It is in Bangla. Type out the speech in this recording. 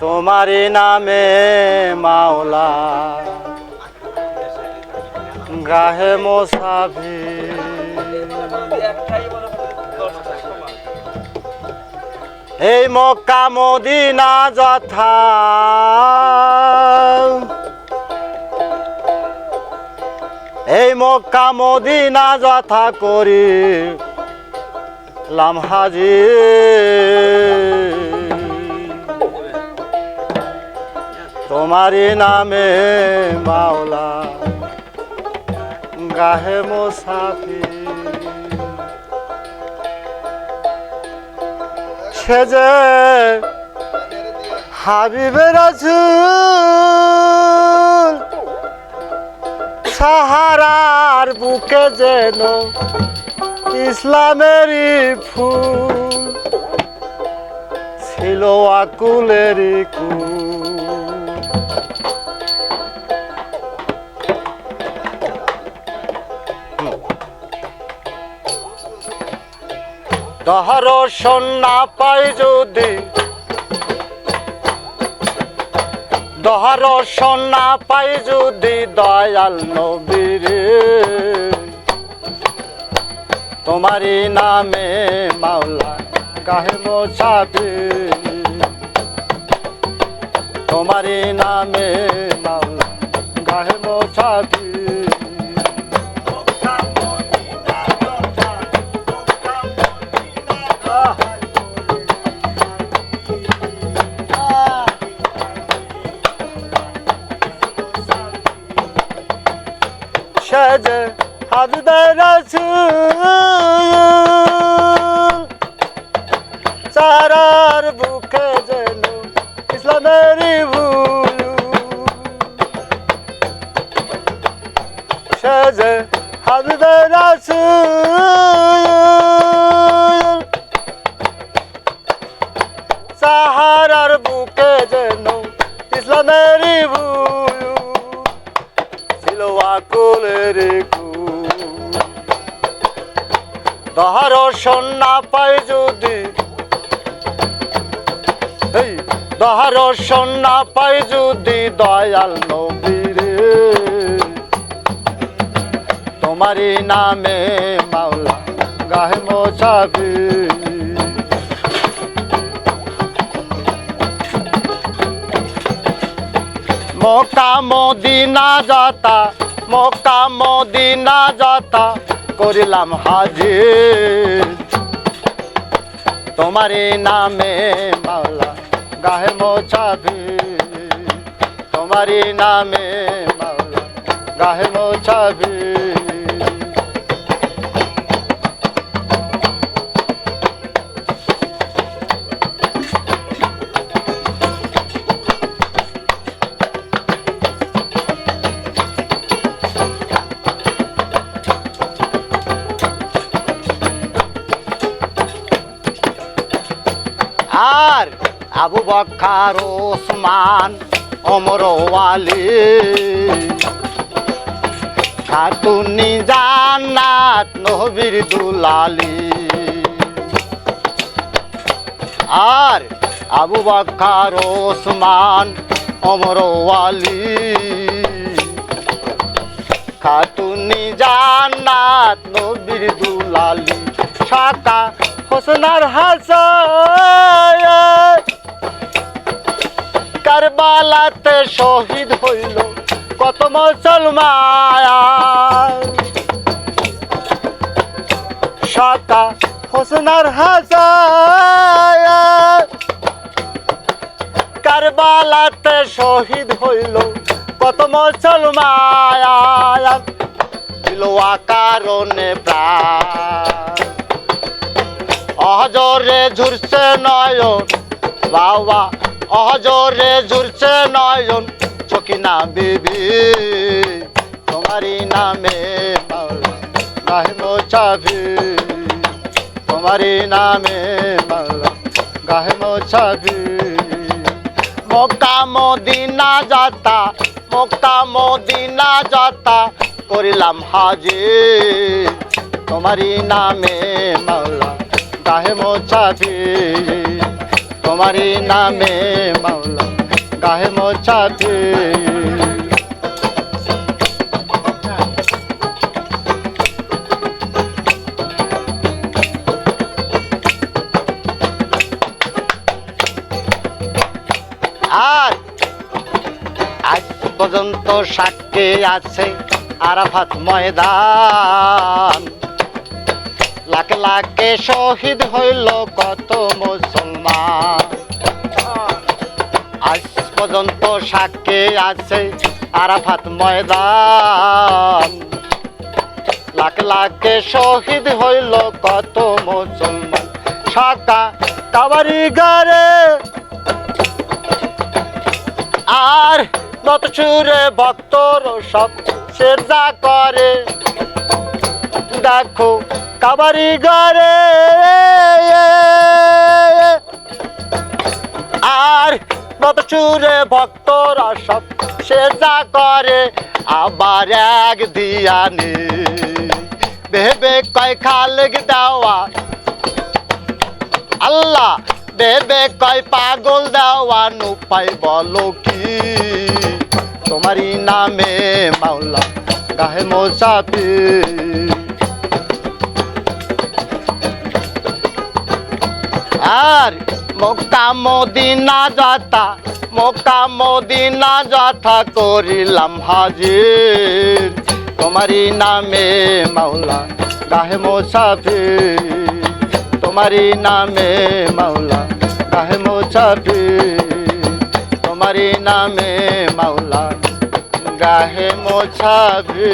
তোমারই নামে মাওলা। গাহে মোসাফি এই মক্কা মদিনা যথা। এই মক্কা মদিনা যথা করি লামহাজি তোমারই নামে মাওলা, গাহে মোসাফি সেজে হাবিবের সাহারার বুকে যেন ইসলামেরই ফুল, ছিল আকুলেরই কুল। দহরসন সন্না পাই যদি। দহরসন না পাই যদি দয়াল নবীরে। তোমারই নামে মাওলা কাহে মোছাবি তোমারই নামে মাওলা গাহে মোছাবি হাবিবের রাসূল দহার সন্না পাই যদি। এই দহার সন্না পাই যদি, দয়াল নবীরে। তোমারই নামে মাওলা গাহে মোছাবি মক্কা মদিনা যাতা, মক্কা মদিনা যাতা করিলাম হাজির। তোমার নামে মাওলা গাহে মোছাবি তোমার নামে মাওলা গাহে মোছাবি আর আবু বক্কার ওসমান অমর ওয়ালি খাতুনি জান্নাত, নবীর দুলালি। আর আবু বক্কার ওসমান অমর ওয়ালি খাতুনি জান্নাত, নবীর দুলালি শাকা হোসনার হাসায়। কারবালাতে শহীদ হইল কত মুসলমান। শাকা হোসনার হাসায়। কারবালাতে শহীদ হইল কত মুসলমান। দিল কারণে প্রাণ। অহজরে ঝুরছে নয়ন। বাবা, অহজরে ঝুরছে নয়ন। চকিনা বিবি তোমারি নামে মাওলা গাহে মোছাবি তোমারই নামে মাওলা গাহে মোছাবি মক্কা মদিনা যাতা, মক্কা মদিনা যাতা করিলাম হাজি তোমারি নামে মাওলা গাহে মোছাবি তোমারই নামে মাওলা মুসাফির আর আজ পর্যন্ত সাক্ষী আছে আরাফাত ময়দান। লাখ লাখে শহীদ হইল কত মুসলমান। আজ পর্যন্ত সাক্ষী আছে আরাফাত ময়দান। লাখ লাখে শহীদ হইল কত মুসলমান। সাকা কাবারি গারে আর নত সুরে ভক্তর সব সেজা করে। দেখো কাবারি ঘরে। আর নত সুরে ভক্তরা সব সেজা করে, আবার এক দিয়ানি। ভেবে কয় খালেক দেওয়া। আল্লাহ, দেবে কয় পাগল দেওয়ান উপায় বলো কি? তোমারই নামে মাওলা গাহে মোসাফি আর মক্কা মদিনা যাতা মক্কা মদিনা যাথা করিলাম হাজির। তোমারই নামে মাওলা গাহে মোসাফির। তোমারি নামে মাওলা কাহে মোছাফি তোমারি নামে মাওলা গাহে মোছাফি